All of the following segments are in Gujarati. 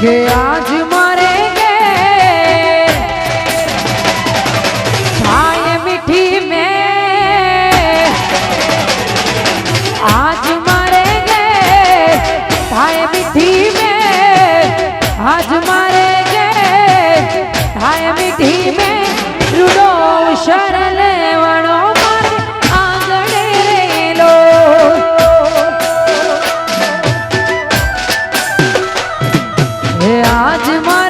que há de राजमा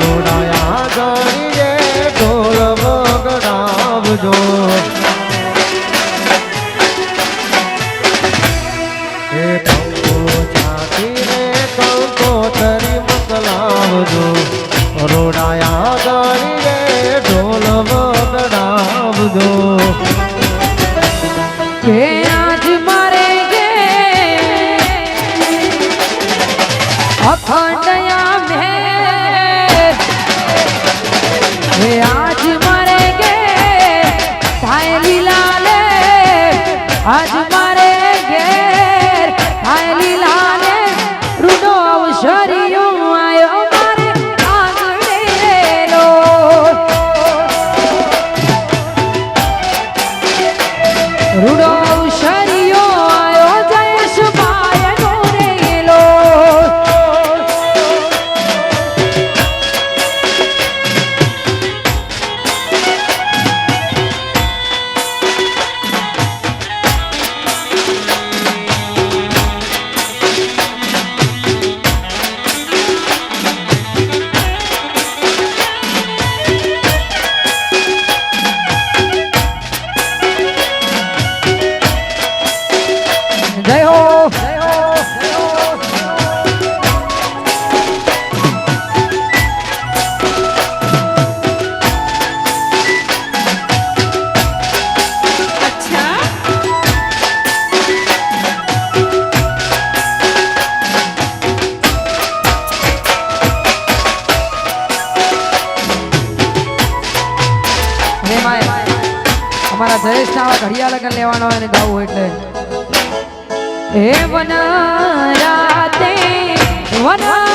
રોડાયા જાણી ઢોલ વગડાવજો. એ કંકો છાતી રે કંકો તરી મોકલાવજો आज એમાં અમારા જયેશ ના ઘડિયા લગન લેવાનો હોય ને ગાવું એટલે. હે વન રાતે વન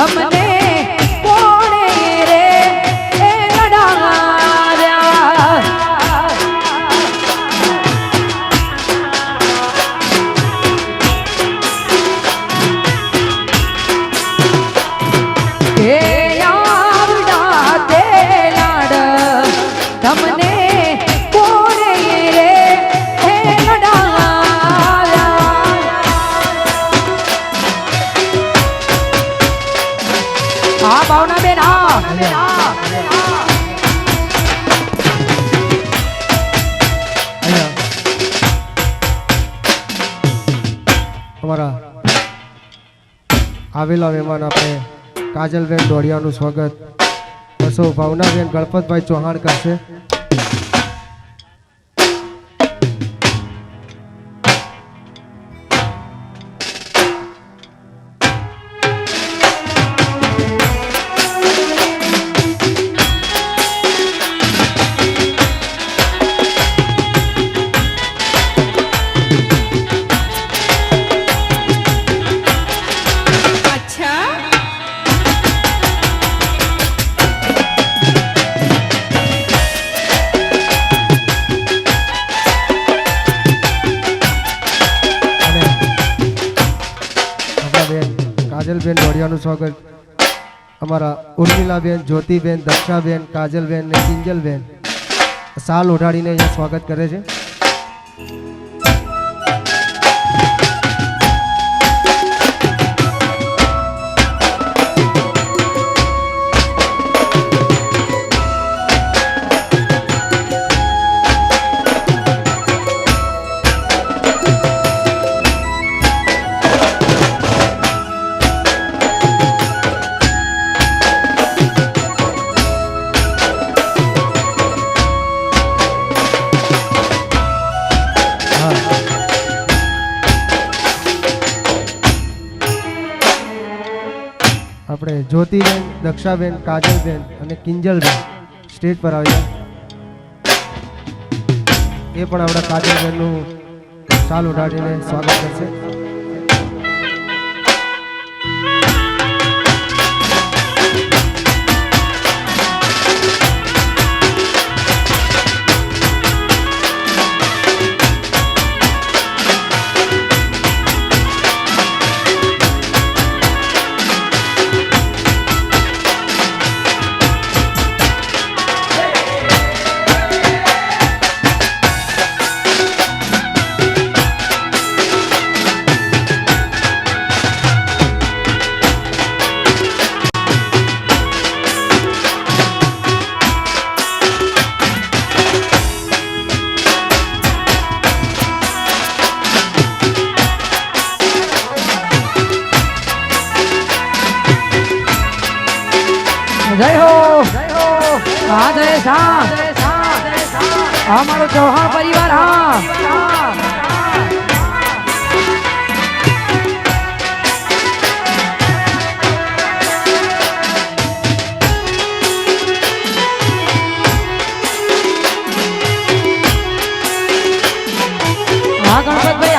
તમને આવેલા મહેમાન આપણે કાજલબેન દોડિયાનું સ્વાગત. બસો ભાવનાબેન ગણપતભાઈ ચૌહાણ કરશે. દોડિયાનું સ્વાગત. અમારા ઉર્મિલાબેન, જ્યોતિબેન, દક્ષાબેન, કાજલબેન ને કિંજલબેન. સાલ ઓઢાડીને અહીંયા સ્વાગત કરે છે. જ્યોતિબેન દક્ષાબેન, કાજલબેન અને કિંજલબેન સ્ટેજ પર આવ્યા એ પણ આપણા કાજલબેનનું શાલ ઉડાડીને સ્વાગત કરશે. હા ગણપતભાઈ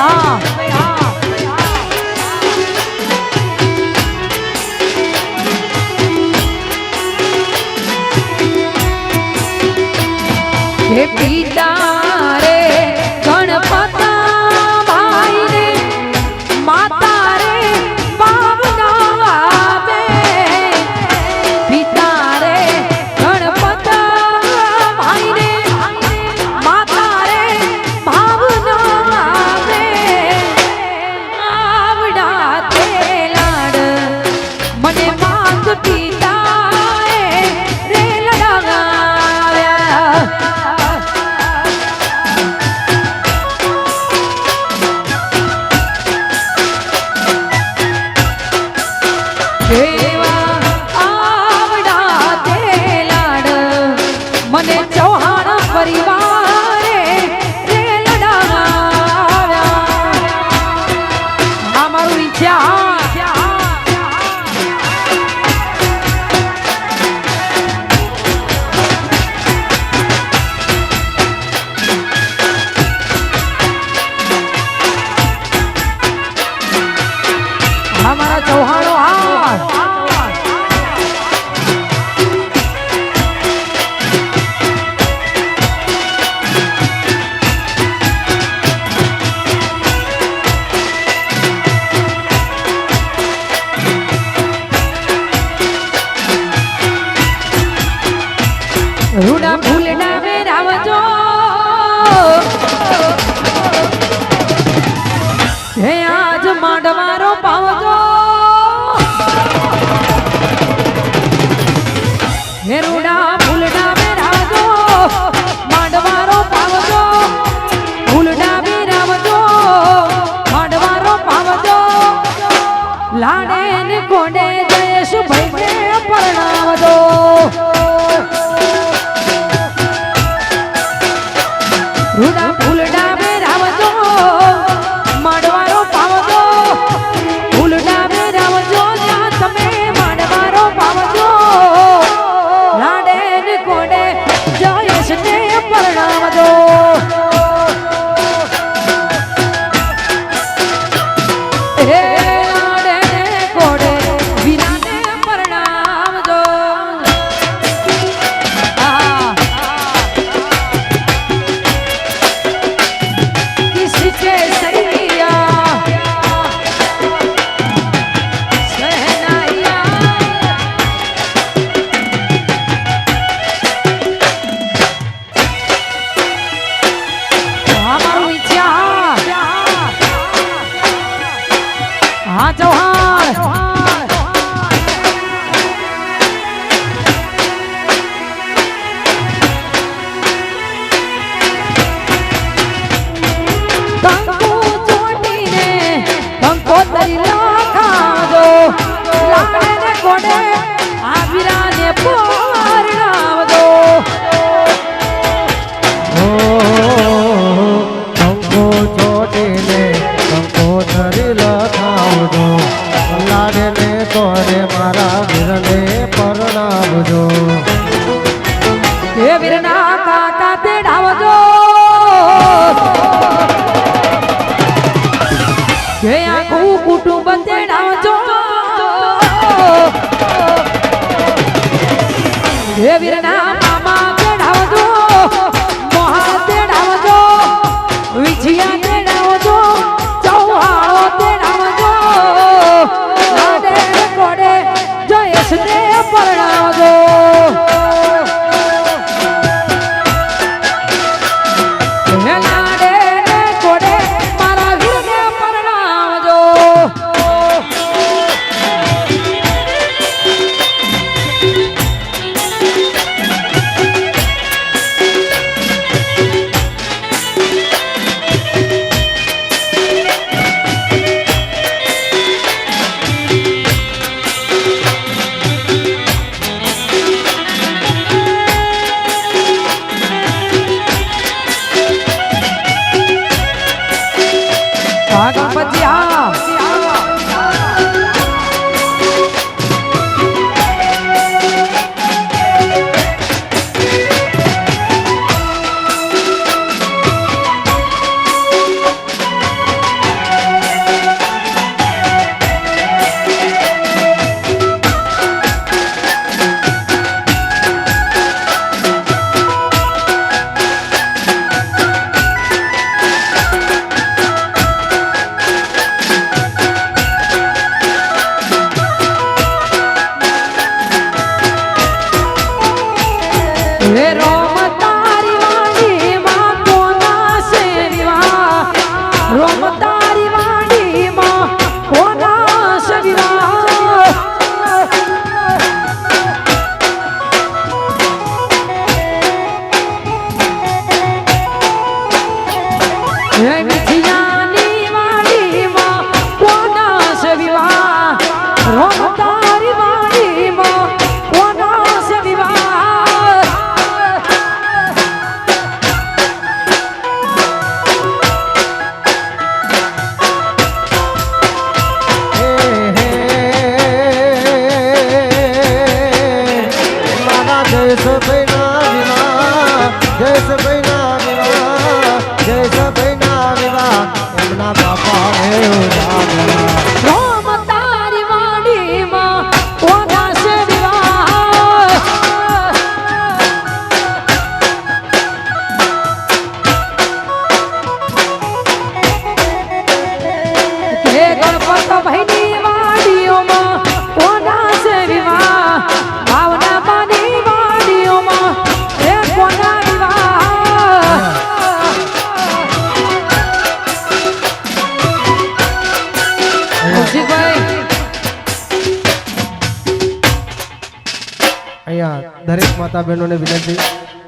માતા બહેનોને વિનંતી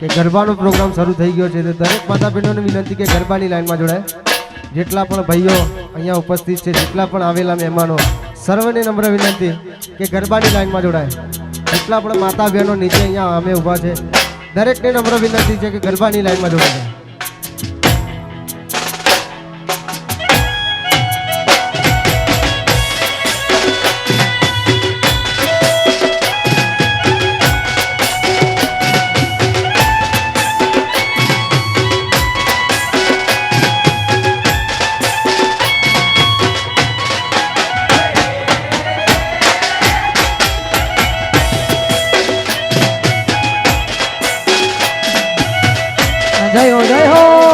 કે ગરબાનો પ્રોગ્રામ શરૂ થઈ ગયો છે. તો દરેક માતા બહેનોને વિનંતી કે ગરબાની લાઈનમાં જોડાય. જેટલા પણ ભાઈઓ અહીંયા ઉપસ્થિત છે, જેટલા પણ આવેલા મહેમાનો, સર્વને નમ્ર વિનંતી કે ગરબાની લાઈનમાં જોડાય. જેટલા પણ માતા બહેનો નીચે અહીંયા અમે ઊભા છે, દરેકને નમ્ર વિનંતી છે કે ગરબાની લાઈનમાં જોડાય.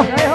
Yeah.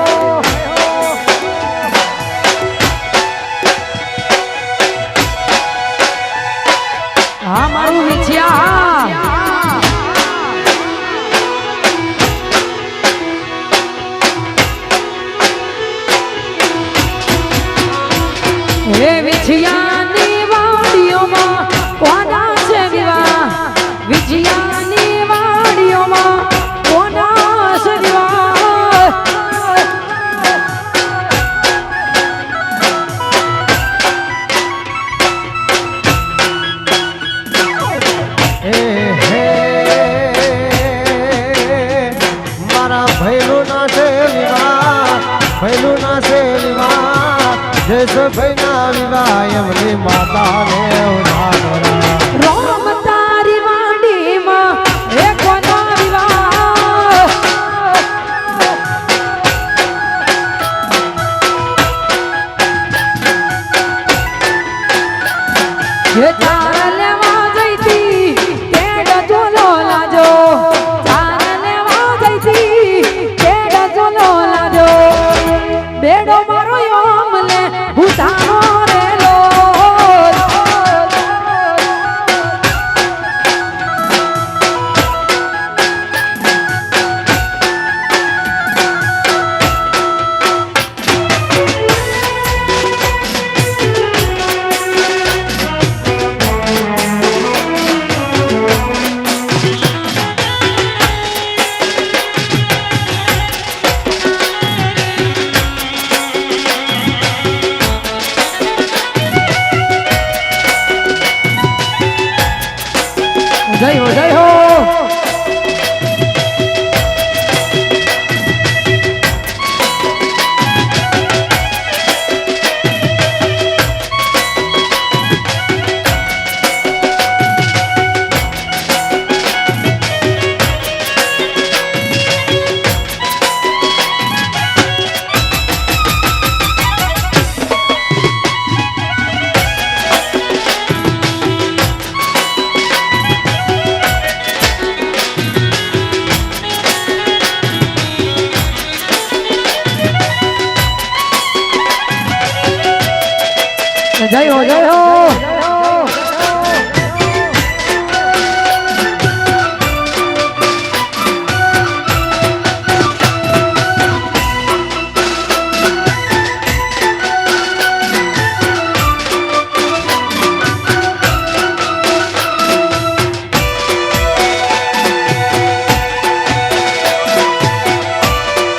the